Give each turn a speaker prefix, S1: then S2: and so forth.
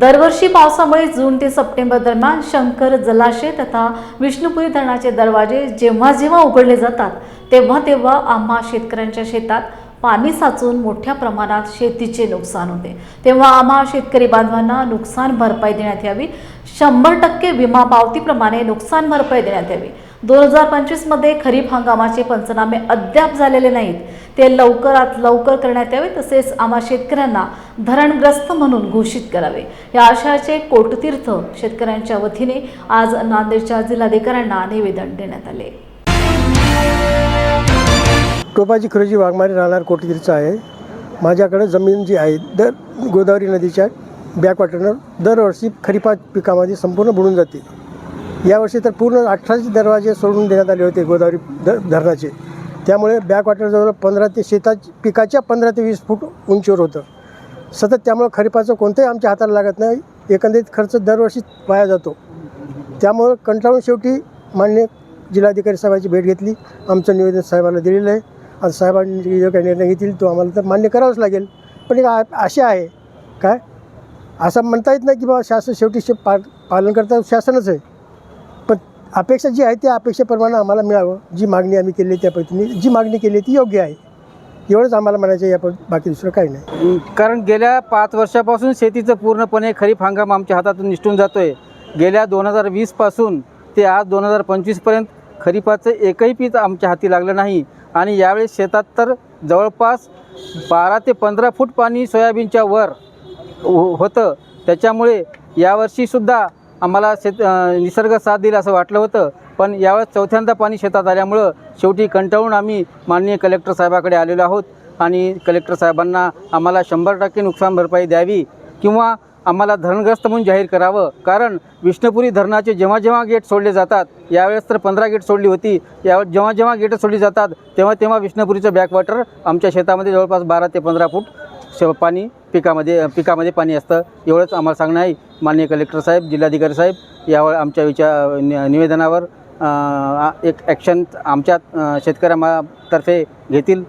S1: दरवर्षी पावसामुळे जून ते सप्टेंबर दरम्यान शंकर जलाशय तथा विष्णुपुरी धरणाचे दरवाजे जेव्हा जेव्हा उघडले जातात तेव्हा तेव्हा आम्हा शेतकऱ्यांच्या शेतात पाणी साचून मोठ्या प्रमाणात शेतीचे नुकसान होते. तेव्हा आम्हा शेतकरी बांधवांना नुकसान भरपाई देण्यात यावी. शंभर टक्के विमा पावतीप्रमाणे नुकसान भरपाई देण्यात यावी. दोन हजार पंचवीसमध्ये खरीप हंगामाचे पंचनामे अद्याप झालेले नाहीत. ते लवकरात लवकर करण्यात यावे तसेच आम्हा शेतकऱ्यांना धरणग्रस्त म्हणून घोषित करावे. या आशयाचे कोटतीर्थ शेतकऱ्यांच्या वतीने आज नांदेडच्या जिल्हाधिकाऱ्यांना निवेदन देण्यात आले.
S2: टोपाची खरेजी वाघमारी राहणार कोटतीर्थ आहे. माझ्याकडे जमीन जी आहे दर गोदावरी नदीच्या बॅकवॉटरनं दरवर्षी खरीपा पिकामध्ये संपूर्ण बुडून जाते. यावर्षी तर पूर्ण अठराशे दरवाजे सोडून देण्यात आले होते गोदावरी ध धरणाचे. त्यामुळे बॅकवॉटर जवळ पंधरा ते शेता पिकाच्या पंधरा ते वीस फूट उंचीवर होतं. सतत त्यामुळं खरीपाचं कोणतंही आमच्या हाताला लागत नाही. एकंदरीत खर्च दरवर्षी वाया जातो. त्यामुळं कंटाळून शेवटी मान्य जिल्हाधिकारी साहेबांची भेट घेतली. आमचं निवेदन साहेबांना दिलेलं आहे. आज साहेबांनी जो काही निर्णय घेतील तो आम्हाला तर मान्य करावाच लागेल. पण एक आशा आहे. काय? असं म्हणता येत नाही की बाबा शासन शेवटी शे पा पालन करता शासनच आहे. अपेक्षा जी आहे त्या अपेक्षेप्रमाणे आम्हाला मिळावं. जी मागणी आम्ही केली आहे त्या पद्धतीने जी मागणी केली आहे ती योग्य आहे. एवढंच आम्हाला म्हणायचं या बाकी दुसरं काही नाही.
S3: कारण गेल्या पाच वर्षापासून शेतीचं पूर्णपणे खरीप हंगाम आमच्या हातातून निसटून जातो आहे गेल्या दोन हजार वीसपासून ते आज दोन हजार पंचवीसपर्यंत खरीपाचं एकही पीक आमच्या हाती लागलं नाही. आणि यावेळेस शेतात तर जवळपास बारा ते पंधरा फूट पाणी सोयाबीनच्या वर हो- होतं. त्याच्यामुळे यावर्षीसुद्धा आम्हाला शेत निसर्ग साथ दिला असं वाटलं होतं. पण यावेळेस चौथ्यांदा पाणी शेतात आल्यामुळं शेवटी कंटाळून आम्ही माननीय कलेक्टर साहेबाकडे आलेलो आहोत. आणि कलेक्टर साहेबांना आम्हाला शंभर टक्के नुकसान भरपाई द्यावी किंवा आम्हाला धरणग्रस्त म्हणून जाहीर करावं. कारण विष्णुपुरी धरणाचे जेव्हा जेव्हा गेट सोडले जातात यावेळेस तर पंधरा गेट सोडली होती. यावेळेस जेव्हा जेव्हा गेट सोडली जातात तेव्हा तेव्हा विष्णुपुरीचं बॅकवॉटर आमच्या शेतामध्ये जवळपास बारा ते पंधरा फूट श पाणी पिकामध्ये पिकामध्ये पाणी असतं. एवढंच आम्हाला सांगणं आहे. माननीय कलेक्टर साहेब जिल्हाधिकारी साहेब यावर आमच्या विचार नि- निवेदनावर एक ॲक्शन आमच्या अं, शेतकऱ्यामातर्फे घेतील.